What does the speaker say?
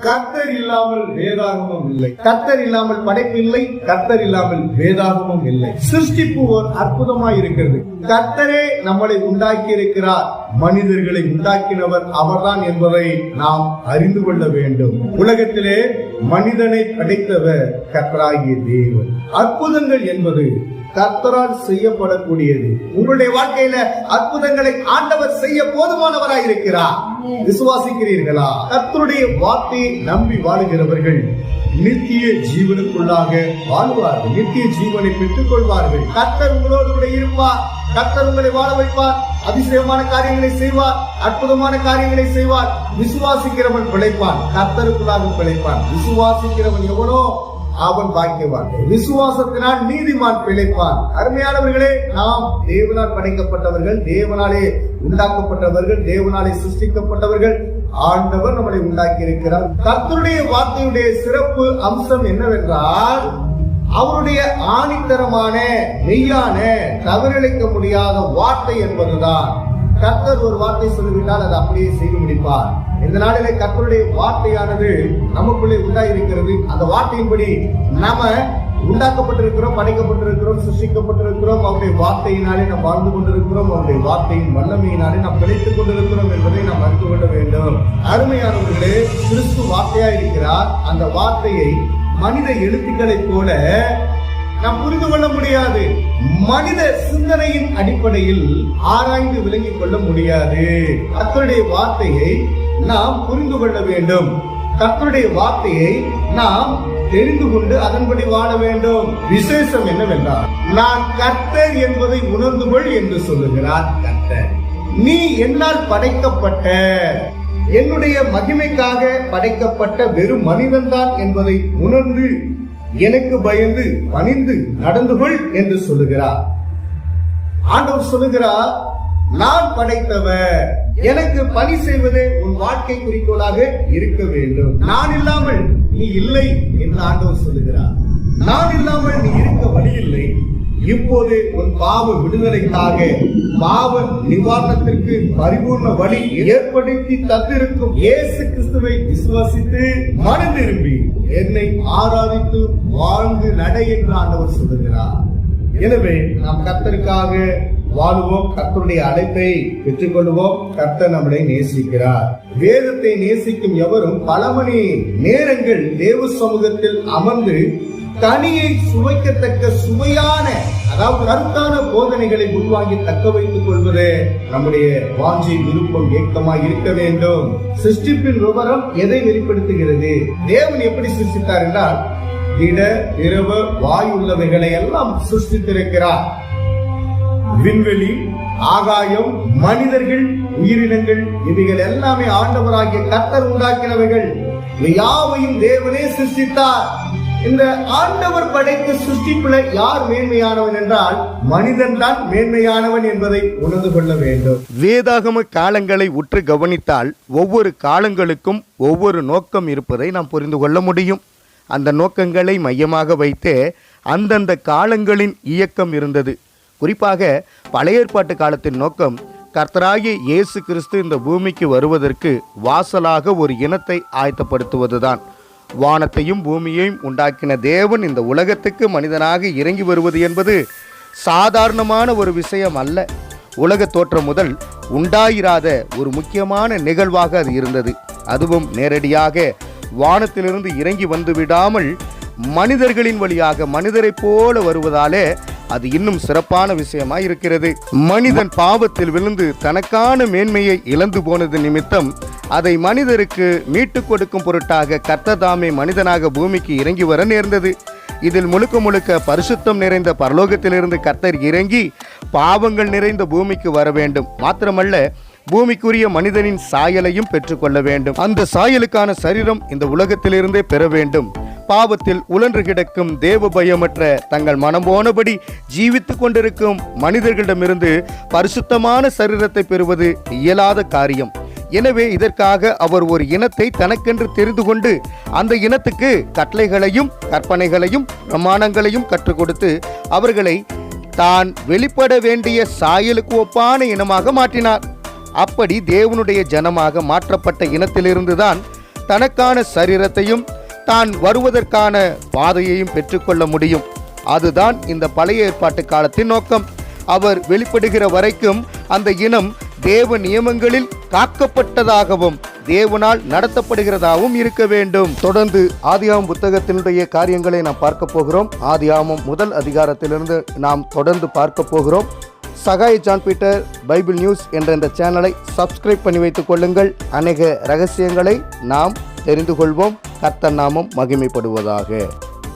கர்த்தர் இல்லாமல் வேதாகமம் இல்லை. கர்த்தர் இல்லாமல் படைப்பு இல்லை கர்த்தர் இல்லாமல் வேதாகமம் இல்லை. சிருஷ்டிப்பு ஒரு அற்புதமாய் இருக்கிறது. கர்த்தரே நம்மளை உண்டாக்கி இருக்கிறார் மனிதர்களை உண்டாக்கினவர் அவர்தான் என்பதை நாம் அறிந்து கொள்ள வேண்டும். உலகத்திலே மனிதனை படைத்தவர் கர்த்தராகிய தேவன். அற்புதங்கள் என்பது கர்த்தரால் செய்யப்படக்கூடியது. உங்களுடைய வாழ்க்கையில அற்புதங்களை ஆண்டவர் செய்ய போதுமானவராய் இருக்கிறார் விசுவாசிக்கிறீர்களா? கர்த்தருடைய வார்த்தையை நம்பி வாழுகிறவர்கள் நித்திய ஜீவனுக்குள்ளாக வாழ்வார்கள். நித்திய ஜீவனை பெற்றுக் கொள்வார்கள் கர்த்தர் உங்களோடு கூட இருப்பார். கர்த்தர் உங்களை வாழ வைப்பார். அதிசயமான காரியங்களை செய்வார். அற்புதமான காரியங்களை செய்வார். விசுவாசிக்கிறவன் பிழைப்பான். கர்த்தருக்குள்ளாக பிழைப்பான். விசுவாசிக்கிறவன் எவனோ அவன் பாக்கியவான். விசுவாசத்தினால் நீதிமான் பிழைப்பான். அருமையானவர்களே நாம் தேவனால் படைக்கப்பட்டவர்கள் தேவனாலே உண்டாக்கப்பட்டவர்கள் தேவனாலே சிருஷ்டிக்கப்பட்டவர்கள் ஆண்டவர் நம்மளை உண்டாக்கி இருக்கிறார் கர்த்தருடைய வார்த்தையுடைய சிறப்பு அம்சம் என்னவென்றால் அவருடைய ஆணித்தரமான மெய்யான தவறிழைக்க முடியாத வார்த்தை என்பதுதான். கர்த்தர் ஒரு வார்த்தை சொல்லிவிட்டால் அதை அப்படியே செய்து முடிப்பார். இந்த நாளிலே கர்த்தருடைய வார்த்தையானது நமக்குள்ளே உண்டாயிருக்கிறது. அந்த வார்த்தையின்படி நாம உண்டாக்கப்பட்டிருக்கிறோம் படைக்கப்பட்டிருக்கிறோம் சிருஷ்டிக்கப்பட்டிருக்கிறோம். அவருடைய வார்த்தையினாலே நாம் வாழ்ந்து கொண்டிருக்கிறோம். அவருடைய வார்த்தையின் வல்லமையினாலே நாம் பிழைத்துக் கொண்டிருக்கிறோம் என்பதை நாம் அறிந்து கொள்ள வேண்டும். அருமையானவர்களே கிறிஸ்து வார்த்தையா இருக்கிறார் அந்த வார்த்தையை மனித எழுத்துக்களைப் போல நாம் புரிந்து கொள்ள முடியாது. மனித சிந்தனையின் அடிப்படையில் ஆராய்ந்து விளங்கிக் கொள்ள முடியாது. கத்தருடைய வார்த்தையை நாம் புரிந்து கொள்ள வேண்டும். கத்தருடைய வார்த்தையை நாம் தெரிந்து கொண்டு அதன்படி வாழ வேண்டும். விசேஷம் என்னவென்றால் நான் கர்த்தர் என்பதை உணர்ந்து கொள் என்று சொல்லுகிறார் கர்த்தர். நீ என்னால் படைக்கப்பட்ட என்னுடைய மகிமைக்காக படைக்கப்பட்ட வெறும் மனிதன்தான் என்பதை உணர்ந்து எனக்கு பயந்து பணிந்து நடந்து கொள் என்று சொல்லுகிறார். ஆண்டவர் சொல்லுகிறார் நான் படைத்தவர் எனக்கு பணி செய்வதே உன் வாழ்க்கை குறிக்கோளாக இருக்க வேண்டும். நான் இல்லாமல் நீ இல்லை என்று ஆண்டவர் சொல்லுகிறார். நான் இல்லாமல் நீ இருக்க வழி இல்லை. இப்போது உன் பாவ விடுதலைக்காக பாவ நிவாரணத்திற்கு பரிபூர்ண வழி ஏற்படுத்தி தந்திருக்கும் இயேசு கிறிஸ்துவை விசுவாசித்து மன திரும்பி என்னை ஆராதித்து வாழ்ந்து நட என்று ஆண்டவர் சொல்லுகிறார். எனவே நாம் கர்த்தருக்காக வாழுவோம் கர்த்தருடைய அழைப்பை பெற்றுக்கொள்வோம். கர்த்தர் நம்மளை நேசிக்கிறார். வேதத்தை நேசிக்கும் எவரும் பல மணி நேரங்கள் தேவ சமூகத்தில் அமர்ந்து கனியை சுவைக்கத்தக்க சுவையான அதாவது கருத்தான போதனைகளை உள்வாங்கி தக்க வைத்துக் கொள்வது நம்முடைய வாஞ்சி விருப்பம் ஏக்கமாய் இருக்க வேண்டும். சிருஷ்டிப்பின் விவரம் எதை வெளிப்படுத்துகிறது? தேவன் எப்படி சிருஷ்டித்தார் என்றால் திட திரவ வாயுள்ளவைகளை எல்லாம் சிருஷ்டித்திருக்கிறார். விண்வெளி ஆகாயம் மனிதர்கள் உயிரினங்கள் இவைகள் எல்லாமே ஆண்டவராகிய கத்தர் உண்டாக்கினவைகள். யாவையும் தேவனே சிருஷ்டித்தார். இந்த ஆண்டவர் படைத்த சிருஷ்டிப்புல யார் மேன்மையானவன் என்றால் மனிதன் தான் மேன்மையானவன் என்பதை உணர்ந்து கொள்ள வேண்டும். வேதாகம காலங்களை உற்று கவனித்தால் ஒவ்வொரு காலங்களுக்கும் ஒவ்வொரு நோக்கம் இருப்பதை நாம் புரிந்து கொள்ள முடியும். அந்த நோக்கங்களை மையமாக வைத்தே அந்தந்த காலங்களின் இயக்கம் இருந்தது. குறிப்பாக பழைய ஏற்பாட்டு காலத்தின் நோக்கம் கர்த்தராகிய இயேசு கிறிஸ்து இந்த பூமிக்கு வருவதற்கு வாசலாக ஒரு இனத்தை ஆயத்தப்படுத்துவதுதான். வானத்தையும் பூமியையும் உண்டாக்கின தேவன் இந்த உலகத்துக்கு மனிதனாக இறங்கி வருவது என்பது சாதாரணமான ஒரு விஷயம் அல்ல. உலக தோற்றம் முதல் உண்டாயிராத ஒரு முக்கியமான நிகழ்வாக அது இருந்தது. அதுவும் நேரடியாக வானத்திலிருந்து இறங்கி வந்து விடாமல் மனிதர்களின் வழியாக மனிதரைப் போல வருவதாலே அது இன்னும் சிறப்பான விஷயமாய் இருக்கிறது. மனிதன் பாவத்தில் விழுந்து தனக்கான மேன்மையை இழந்து போனது நிமித்தம் அதை மனிதருக்கு மீட்டு கொடுக்கும் பொருட்டாக கர்த்ததாமே மனிதனாக பூமிக்கு இறங்கி வர நேர்ந்தது. இதில் முழுக்க முழுக்க பரிசுத்தம் நிறைந்த பரலோகத்திலிருந்து கர்த்தர் இறங்கி பாவங்கள் நிறைந்த பூமிக்கு வர வேண்டும். மாத்திரமல்ல பூமிக்குரிய மனிதனின் சாயலையும் பெற்றுக்கொள்ள வேண்டும். அந்த சாயலுக்கான சரீரம் இந்த உலகத்திலிருந்தே பெற வேண்டும். பாவத்தில் உழன்று கிடக்கும் தேவ பயமற்ற தங்கள் மனம் போனபடி ஜீவித்து கொண்டிருக்கும் மனிதர்களிடமிருந்து பரிசுத்தமான சரீரத்தை பெறுவது இயலாத காரியம். எனவே இதற்காக அவர் ஒரு இனத்தை தனக்கென்று தெரிந்து கொண்டு அந்த இனத்துக்கு கட்டளைகளையும் கற்பனைகளையும் பிரமாணங்களையும் கற்றுக் கொடுத்து அவர்களை தான் வெளிப்பட வேண்டிய சாயலுக்கு ஒப்பான இனமாக மாற்றினார். அப்படி தேவனுடைய ஜனமாக மாற்றப்பட்ட இனத்திலிருந்துதான் தனக்கான சரீரத்தையும் தான் வருவதற்கான பாதையையும் பெற்றுக்கொள்ள முடியும். அதுதான் இந்த பழைய ஏற்பாட்டு காலத்தின் நோக்கம். அவர் வெளிப்படுகிற வரைக்கும் அந்த இனம் தேவ நியமங்களில் காக்கப்பட்டதாகவும் தேவனால் நடத்தப்படுகிறதாகவும் இருக்க வேண்டும். தொடர்ந்து ஆதியாமம் புத்தகத்தினுடைய காரியங்களை நாம் பார்க்க போகிறோம். ஆதியாமம் முதல் அதிகாரத்திலிருந்து நாம் தொடர்ந்து பார்க்க போகிறோம். Sagai John Peter Bible news என்ற இந்த சேனலை சப்ஸ்கிரைப் பண்ணி வைத்துக் கொள்ளுங்கள். அநேக ரகசியங்களை நாம் தெரிந்து கொள்வோம். கர்த்தர் நாமம் மகிமைப்படுவதாக.